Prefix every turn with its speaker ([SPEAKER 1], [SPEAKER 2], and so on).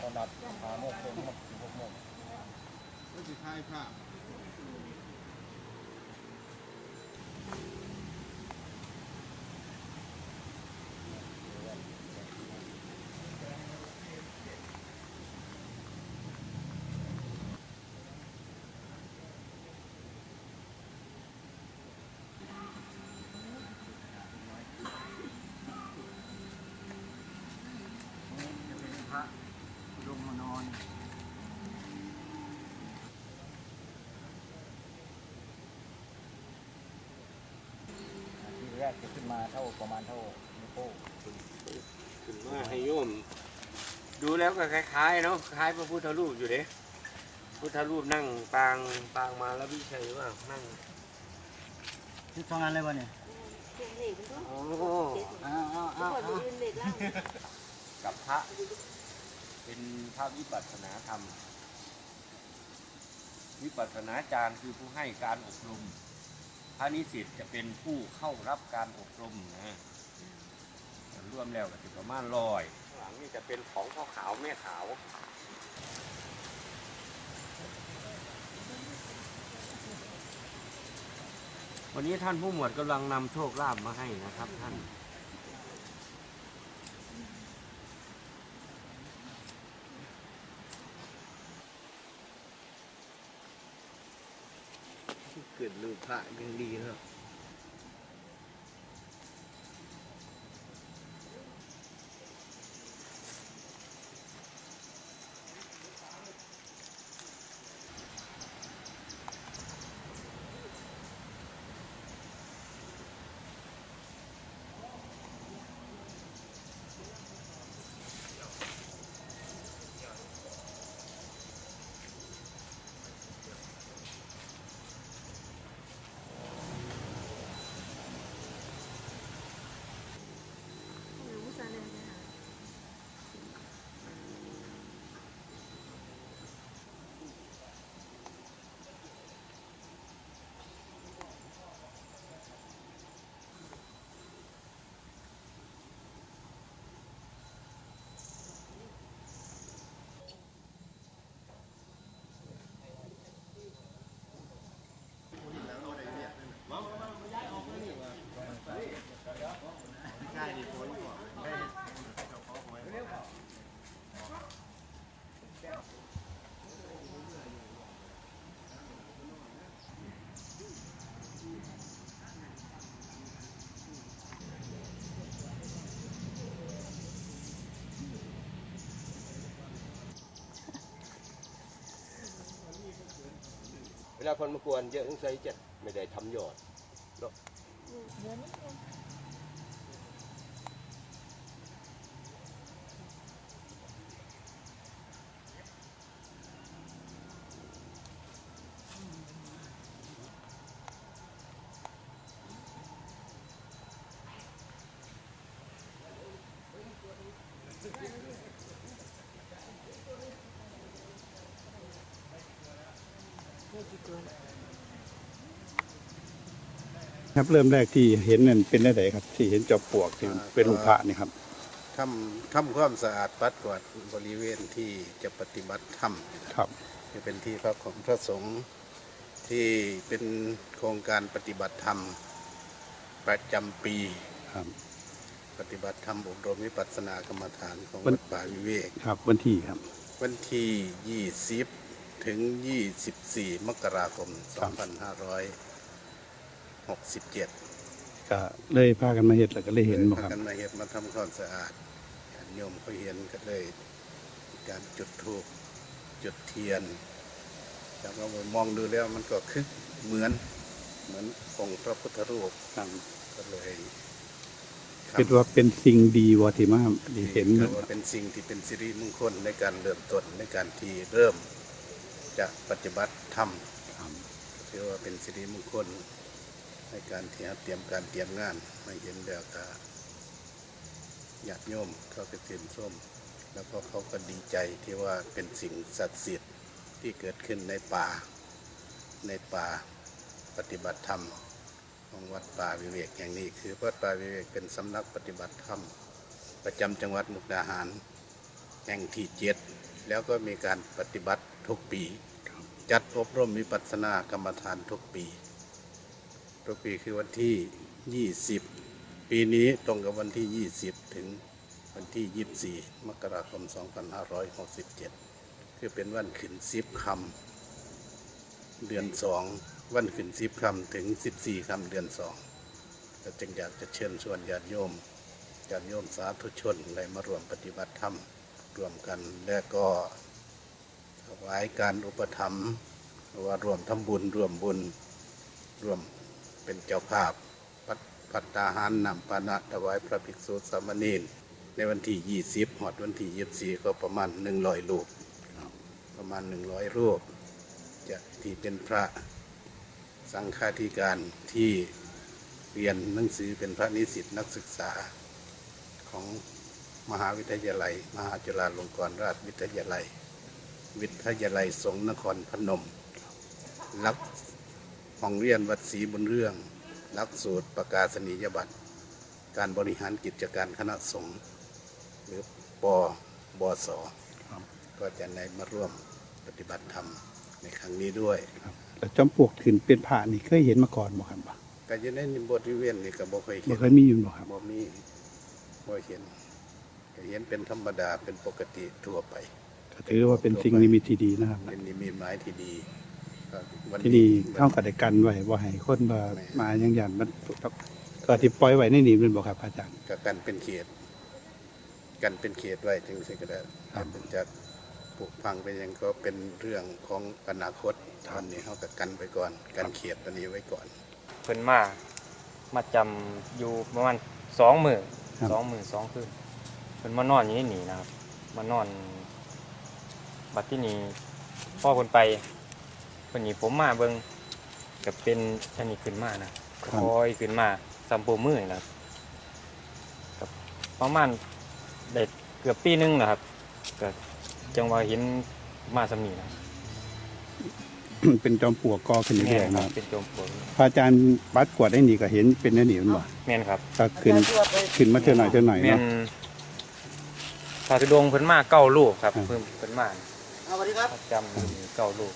[SPEAKER 1] ตอนนัดหาโมกเต็มหมาถึงหกโมง
[SPEAKER 2] ก็จะถ่ายภาพ
[SPEAKER 1] จะเป็นพระลงมานอนที่แร กจะขึ้นมาเท่าประมาณเท่านิ้วโป้ง
[SPEAKER 3] ขึ้นมาให้โยม ดูแล้วก็คล้ายๆเนาะคล้ายพระพุทธรูปอยู่เด้พุทธรูปนั่งปางปางมาแล้ววิชัยว่านั่ง
[SPEAKER 1] ที่สองอันเลยวะเนี่ย
[SPEAKER 4] เด็กมันก็
[SPEAKER 3] โอ้
[SPEAKER 1] อ้าวอ้าว
[SPEAKER 4] ทุก
[SPEAKER 1] อ้าว
[SPEAKER 4] คนยืนเด็กล่าง
[SPEAKER 3] กับพระ เป็นพระวิปัสสนาธรรม วิปัสสนาจารย์คือผู้ให้การอบรมพ ระนิสิตจะเป็นผู้เข้ารับการอบรมนะรวมแล้วก็จะประมาณร้อยหลังนี่จะเป็นของพ่อขาวแม่ขาววันนี้ท่านผู้หมวดกำลังนำโชคลาภมาให้นะครับท่าน เกิดลูกพระยังดีครับ
[SPEAKER 4] มุสาเลยนะคะ
[SPEAKER 2] ใช่ดิโพสต์ก่อน
[SPEAKER 3] เวลาคนมากวนเยอะต้องใช้จะไม่ได้ทำยอด
[SPEAKER 4] เดี๋ยวนิ
[SPEAKER 5] ครับเริ่มแรกที่เห็นนั่นเป็นได้ไหนครับ ที่เห็นจอบปลวกที่เป็นรูปพระนี่ครับ
[SPEAKER 2] ทำทำความสะอาดปัดกวาดบริเวณที่จะปฏิบัติธรรม
[SPEAKER 5] ครับ
[SPEAKER 2] จะเป็นที่พักของพระสงฆ์ที่เป็นโครงการปฏิบัติธรรม ประจำปี
[SPEAKER 5] ครับ
[SPEAKER 2] ปฏิบัติธรรมอบรมวิปัสสนากรรมฐานของ
[SPEAKER 5] วั
[SPEAKER 2] วันดป่าวิเวก
[SPEAKER 5] ครับ วันที่ครับ
[SPEAKER 2] วันที่20 ถึง 24 มกราคม 2567
[SPEAKER 5] ก็เลยพากันมาเห็ดแล้วก็เลยเห็นบ่
[SPEAKER 2] พา
[SPEAKER 5] ครับ
[SPEAKER 2] กันมาเห็ดมาทำความสะอาดญาติโยมเขาเห็นก็เลยมีการจุดธูปจุดเทียน แล้วก็มองดูแล้วมันก็คือเหมือน เหมือนองค์พระพุทธรูป
[SPEAKER 5] ครับ
[SPEAKER 2] ก็เลย
[SPEAKER 5] คิดว่าเป็นสิ่งดีวะที่มาที่เห็น
[SPEAKER 2] ถือว่าเป็นสิ่งที่เป็นสิริมงคลในการเริ่มต้นในการที่เริ่ม จะปฏิบัติธรรม
[SPEAKER 5] ครับ
[SPEAKER 2] ถือว่าเป็นสิริมงคลในการที่เราเตรียมการเตรียมงานมาเห็นแล้วก็ญาติโยมเขาไปเตรียมส้ม แล้วก็เขาก็ดีใจที่ว่าเป็นสิ่งศักดิ์สิทธิ์ที่เกิดขึ้นในป่า ในป่าปฏิบัติธรรม ของวัดป่าวิเวกอย่างนี้ คือวัดป่าวิเวกเป็นสำนักปฏิบัติธรรม ประจำจังหวัดมุกดาหาร แห่งที่เจ็ดแล้วก็มีการปฏิบัติ ทุกปี จัดอบรมวิปัสสนากรรมฐานทุกปี ทุกปีคือวันที่ 20 ปีนี้ตรงกับวันที่ 20 ถึงวันที่ 24 มกราคม 2567 คือเป็นวันขึ้นสิบคำเดือนสองวันขึ้นสิบคำถึง 14คำเดือนสองก็จึงอยากจะเชิญชวนญาติโยมญาติโยมสาธุชนได้มารวมปฏิบัติธรรมรวมกันและก็ ถวายการอุปถัมภ์หรือว่ารวมทำบุญรวมบุญรวมเป็นเจ้าภาพพัดพัตตาหารนำปานะถวายพระภิกษุสามเณรในวันที่ 20หอดวันที่ 24 ก็ประมาณ 100ลูกประมาณ 100 รูป จะที่เป็นพระสังฆาธิการที่เรียนหนังสือเป็นพระนิสิตนักศึกษาของมหาวิทยาลัย มหาจุฬาลงกรณราชวิทยาลัย วิทยาลัยสงฆ์นครพนม ลักห้องเรียนวัดศรีบุญเรื่องหลักสูตรประกาศนียบัตร การบริหารกิจการคณะสงฆ์หรือปบสก็จะในมาร่วมปฏิบัติธรรมในครั้งนี้ด้วย
[SPEAKER 5] แล้วจอมปลวกขึ้นเป็นพระนี่เคยเห็นมาก่อนบ่ครับบ่
[SPEAKER 2] แต่อยังในบทวิเวียนนี่ก็บ่เคย
[SPEAKER 5] บ่
[SPEAKER 2] เห็น
[SPEAKER 5] เคยมีอยู่บ่ครับ
[SPEAKER 2] บ่มีบ่เห็นก็เห็นเป็นธรรมดาเป็นปกติทั่วไป
[SPEAKER 5] ก็ ถือว่าเป็นสิ่งนิมิตที่ดีนะครับ
[SPEAKER 2] เป็นนิมิตหมายที่ดีก็วัน
[SPEAKER 5] ที่นี่เข้ากับได้กันไว้บ่ให้คนมามาอย่างยันมันก็ที่ปล่อยไว้ในนี่แมันบ่ครับอาจารย์
[SPEAKER 2] ก็กันเป็นเขต กันเป็นเขตไว้จึงสิก็ได้
[SPEAKER 5] ครับ
[SPEAKER 2] เป็นจะปลูกพังไปยังก็เป็นเรื่องของอนาคตตอนนี้เขาก็กันไปก่อน กันเขตตัวนี้ไว้ก่อน
[SPEAKER 6] เพิ่นมามาจำอยู่ประมาณสองมือ
[SPEAKER 5] ครับ
[SPEAKER 6] สองมือสองคืนเพิ่นมานอนอยู่ในนี่นะครับมานอน บัดที่นี่พ่อเพิ่นไปเพิ่นหนีผมมาเบิ่งกับเป็นอันนี้ขึ้นมานะคอยขึ้นมาซัมโปมือนี่นะครับกับประมาณได้เกือบปีหนึงนะครับก็จังว่าเห็นมาสำนีนะ
[SPEAKER 5] เป็นจอมปลวกกอขึ้น
[SPEAKER 6] แม่
[SPEAKER 5] เรื่อย
[SPEAKER 6] น
[SPEAKER 5] ๆ
[SPEAKER 6] ครั
[SPEAKER 5] นะ
[SPEAKER 6] บเป็นโจมปลวก
[SPEAKER 5] พระอาจารย์บัดกวดได้นี่ก็เห็นเป็นอันนี้แมันบ่
[SPEAKER 6] แม่นครับ
[SPEAKER 5] ก็ขึ้นขึ้นมาเท่าหน่อยเท่าหน่อย
[SPEAKER 6] แม่
[SPEAKER 5] เนาะ
[SPEAKER 6] นพระธุดงค์เพิ่นมาเก้าลูกครับ
[SPEAKER 5] ครับ
[SPEAKER 6] เพิ่นเพิ่นมา
[SPEAKER 1] เอา สวัสดีครับ
[SPEAKER 6] จำเก่าลูก